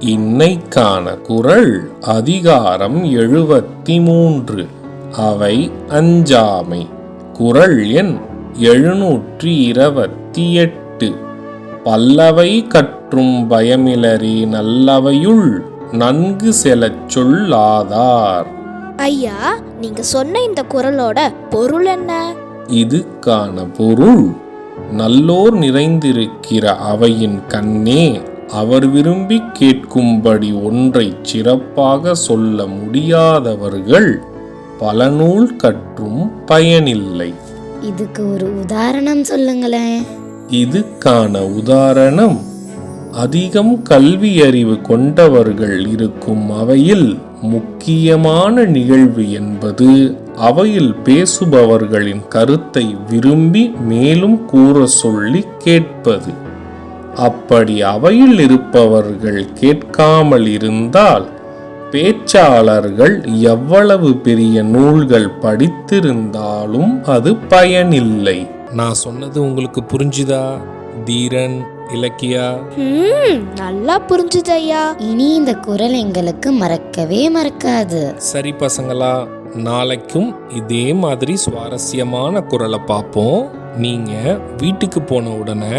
இன்னைக்கான குறள் அதிகாரம் எழுபத்தி மூன்று அவை அஞ்சாமை. குறள் எண் எழுநூற்றி இருபத்தி எட்டு பல்லவை கற்றும் பயமிலரே நல்லவையுள் நன்கு செலச் சொல்லாதார். ஐயா நீங்க சொன்ன இந்த குரலோட பொருள் என்ன? இதுக்கான பொருள் நல்லோர் நிறைந்திருக்கிற அவையின் கண்ணே அவர் விரும்பி கேட்கும்படி ஒன்றைச் சிறப்பாக சொல்ல முடியாதவர்கள் பல நூல் கற்றும் பயனில்லை. இதுக்கு ஒரு உதாரணம் சொல்லுங்களேன். இதுக்கான உதாரணம் அதிகம் கல்வி அறிவு கொண்டவர்கள் இருக்கும் அவையில் முக்கியமான நிகழ்வு என்பது அவையில் பேசுபவர்களின் கருத்தை விரும்பி மேலும் கூற சொல்லி கேட்பது. அப்படி அவையில் இருப்பவர்கள் கேட்காமல் இருந்தால் பேச்சாளர்கள் எவ்வளவு பெரிய நூல்கள் படித்திருந்தாலும் அது பயனில்லை. நான் சொன்னது உங்களுக்கு புரிஞ்சுதா தீரன் இலக்கியா? நல்லா புரிஞ்சுது ஐயா. இனி இந்த குரல் எங்களுக்கு மறக்கவே மறக்காது. சரி பசங்களா நாளைக்கும் இதே மாதிரி சுவாரஸ்யமான குரலை பார்ப்போம். நீங்க வீட்டுக்கு போன உடனே